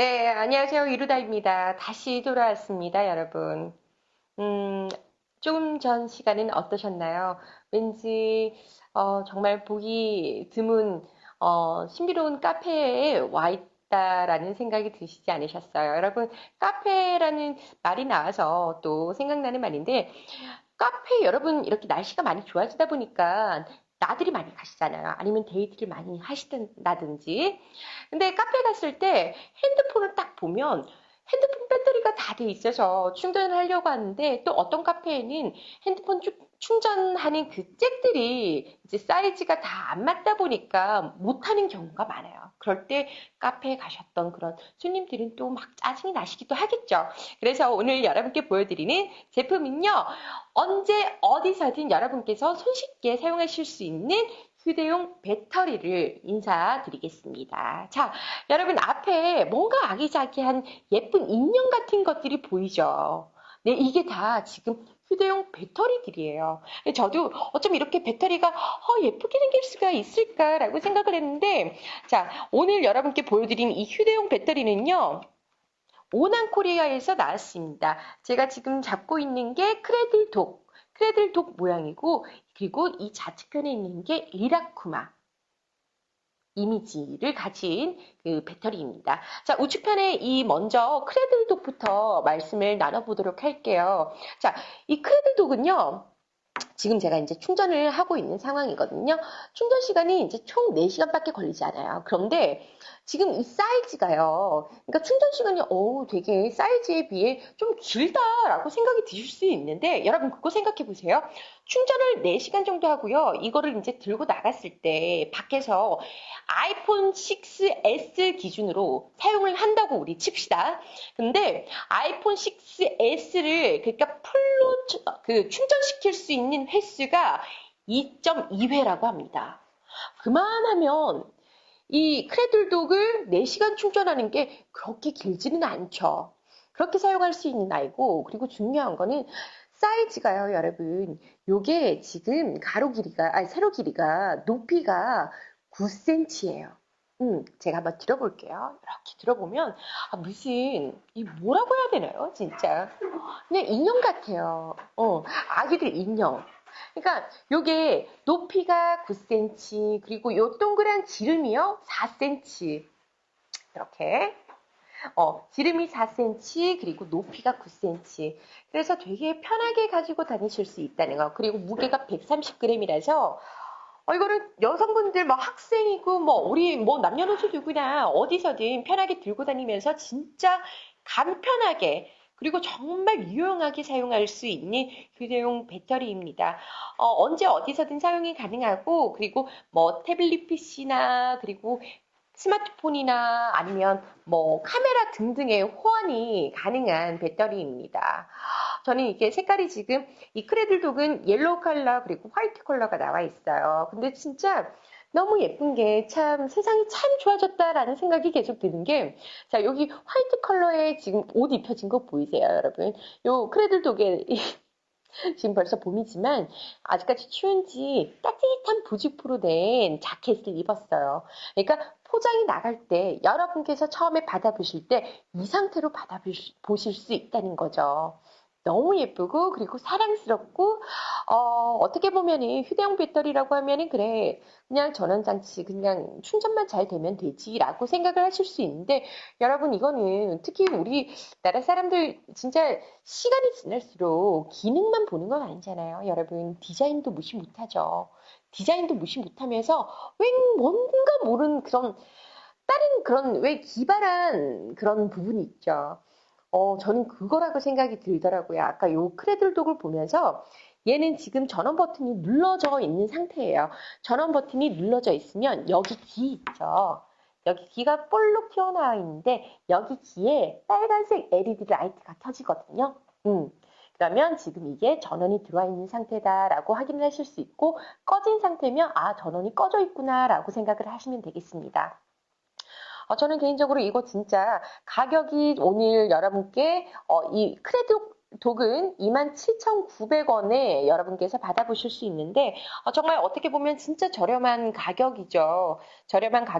네, 안녕하세요. 이루다입니다. 다시 돌아왔습니다, 여러분. 음, 조금 전 시간은 어떠셨나요? 왠지, 어, 정말 보기 드문, 어, 신비로운 카페에 와 있다라는 생각이 드시지 않으셨어요? 여러분, 카페라는 말이 나와서 또 생각나는 말인데, 카페 여러분 이렇게 날씨가 많이 좋아지다 보니까 나들이 많이 가시잖아요. 아니면 데이트를 많이 하시든지. 근데 카페 갔을 때 핸드폰을 딱 보면 핸드폰 배터리가 다 돼 있어서 충전을 하려고 하는데 또 어떤 카페에는 핸드폰 충전하는 그 잭들이 이제 사이즈가 다 안 맞다 보니까 못하는 경우가 많아요. 그럴 때 카페에 가셨던 그런 손님들은 또 막 짜증이 나시기도 하겠죠. 그래서 오늘 여러분께 보여드리는 제품은요. 언제 어디서든 여러분께서 손쉽게 사용하실 수 있는 휴대용 배터리를 인사드리겠습니다. 자, 여러분 앞에 뭔가 아기자기한 예쁜 인형 같은 것들이 보이죠? 네, 이게 다 지금 휴대용 배터리들이에요. 저도 어쩜 이렇게 배터리가 어, 예쁘게 생길 수가 있을까라고 생각을 했는데, 자, 오늘 여러분께 보여드린 이 휴대용 배터리는요, 오난 코리아에서 나왔습니다. 제가 지금 잡고 있는 게 크레들독, 크레들독 모양이고, 그리고 이 좌측편에 있는 게 리라쿠마. 이미지를 가진 그 배터리입니다. 자, 우측편에 이 먼저 크레 들독부터 말씀을 나눠보도록 할게요. 자, 이 크레들독은요, 지금 제가 이제 충전을 하고 있는 상황이거든요. 충전 시간이 이제 총 4시간밖에 걸리지 않아요. 그런데 지금 이 사이즈가요. 그러니까 충전 시간이 어 되게 사이즈에 비해 좀 길다라고 생각이 드실 수 있는데 여러분 그거 생각해 보세요. 충전을 4시간 정도 하고요. 이거를 이제 들고 나갔을 때 밖에서 아이폰 6S 기준으로 사용을 한다고 우리 칩시다. 근데 아이폰 6S를 그러니까 풀로 그 충전시킬 수 있는 횟수가 2.2회라고 합니다. 그만하면 이 크레들독을 4시간 충전하는 게 그렇게 길지는 않죠. 그렇게 사용할 수 있는 아이고 그리고 중요한 거는 사이즈가요, 여러분. 요게 지금 가로 길이가, 아니, 세로 길이가, 높이가 9cm예요. 음, 제가 한번 들어볼게요. 이렇게 들어보면, 아, 무슨, 이 뭐라고 해야 되나요? 진짜. 그냥 인형 같아요. 어, 아기들 인형. 그러니까 요게 높이가 9cm, 그리고 요 동그란 지름이요, 4cm. 이렇게. 어, 지름이 4cm, 그리고 높이가 9cm. 그래서 되게 편하게 가지고 다니실 수 있다는 거. 그리고 무게가 130g이라서, 어, 이거는 여성분들, 뭐 학생이고, 뭐, 우리, 뭐, 남녀노소 누구나 어디서든 편하게 들고 다니면서 진짜 간편하게, 그리고 정말 유용하게 사용할 수 있는 휴대용 배터리입니다. 어, 언제 어디서든 사용이 가능하고, 그리고 뭐 태블릿 PC나, 그리고 스마트폰이나 아니면 뭐 카메라 등등의 호환이 가능한 배터리입니다. 저는 이게 색깔이 지금 이 크레들독은 옐로우 컬러 그리고 화이트 컬러가 나와 있어요. 근데 진짜 너무 예쁜 게 참 세상이 참 좋아졌다라는 생각이 계속 드는 게 자 여기 화이트 컬러에 지금 옷 입혀진 거 보이세요 여러분? 요 크레들 독에 지금 벌써 봄이지만 아직까지 추운지 따뜻한 부직포로 된 자켓을 입었어요. 그러니까 포장이 나갈 때 여러분께서 처음에 받아보실 때 이 상태로 받아보실 수 있다는 거죠. 너무 예쁘고 그리고 사랑스럽고 어, 떻게 보면은 휴대용 배터리라고 하면은 그래 그냥 전원장치 그냥 충전만 잘 되면 되지라고 생각을 하실 수 있는데 여러분 이거는 특히 우리 나라 사람들 진짜 시간이 지날수록 기능만 보는 건 아니잖아요. 여러분 디자인도 무시 못하죠. 디자인도 무시 못하면서 왜 뭔가 모르는 그런 다른 그런 왜 기발한 그런 부분이 있죠 어, 저는 그거라고 생각이 들더라고요. 아까 요 크레들 독을 보면서 얘는 지금 전원 버튼이 눌러져 있는 상태예요. 전원 버튼이 눌러져 있으면 여기 기 있죠. 여기 기가 볼록 튀어나와 있는데 여기 기에 빨간색 LED 라이트가 켜지거든요. 음. 그러면 지금 이게 전원이 들어와 있는 상태다라고 확인을 하실 수 있고 꺼진 상태면 아 전원이 꺼져 있구나라고 생각을 하시면 되겠습니다. 어, 저는 개인적으로 이거 진짜 가격이 오늘 여러분께 어, 이 크레드 독은 27,900원에 여러분께서 받아보실 수 있는데 어, 정말 어떻게 보면 진짜 저렴한 가격이죠. 저렴한 가격